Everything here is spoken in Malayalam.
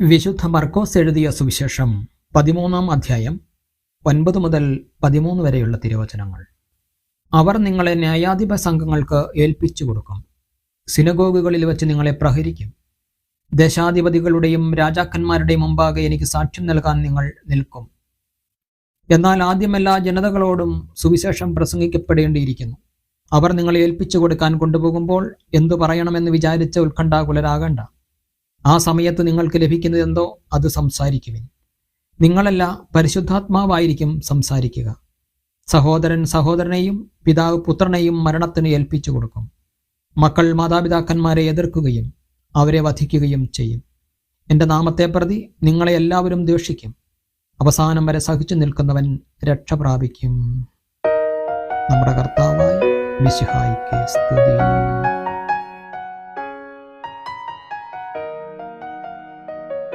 വിശുദ്ധ മർക്കോസ് എഴുതിയ സുവിശേഷം പതിമൂന്നാം അധ്യായം ഒൻപത് മുതൽ പതിമൂന്ന് വരെയുള്ള തിരുവചനങ്ങൾ. അവർ നിങ്ങളെ ന്യായാധിപ സംഘങ്ങൾക്ക് ഏൽപ്പിച്ചു കൊടുക്കും. സിനഗോഗുകളിൽ വെച്ച് നിങ്ങളെ പ്രഹരിക്കും. ദേശാധിപതികളുടെയും രാജാക്കന്മാരുടെയും മുമ്പാകെ എനിക്ക് സാക്ഷ്യം നൽകാൻ നിങ്ങൾ നിൽക്കും. എന്നാൽ ആദ്യമെല്ലാ ജനതകളോടും സുവിശേഷം പ്രസംഗിക്കപ്പെടേണ്ടിയിരിക്കുന്നു. അവർ നിങ്ങളെ ഏൽപ്പിച്ചു കൊടുക്കാൻ കൊണ്ടുപോകുമ്പോൾ എന്തു പറയണമെന്ന് വിചാരിച്ച ഉത്കണ്ഠാകുലരാകണ്ട. ആ സമയത്ത് നിങ്ങൾക്ക് ലഭിക്കുന്നത് എന്തോ? അത് സംസാരിക്കുവിൻ. നിങ്ങളല്ല പരിശുദ്ധാത്മാവായിരിക്കും സംസാരിക്കുക. സഹോദരൻ സഹോദരനെയും പിതാവ് പുത്രനെയും മരണത്തിന് ഏൽപ്പിച്ചു കൊടുക്കും. മക്കൾ മാതാപിതാക്കന്മാരെ എതിർക്കുകയും അവരെ വധിക്കുകയും ചെയ്യും. എന്റെ നാമത്തെ പ്രതി നിങ്ങളെ എല്ലാവരും ദ്വേഷിക്കും. അവസാനം വരെ സഹിച്ചു നിൽക്കുന്നവൻ രക്ഷ പ്രാപിക്കും. നമ്മുടെ കർത്താവായി മിശിഹായിക്ക് സ്തുതി.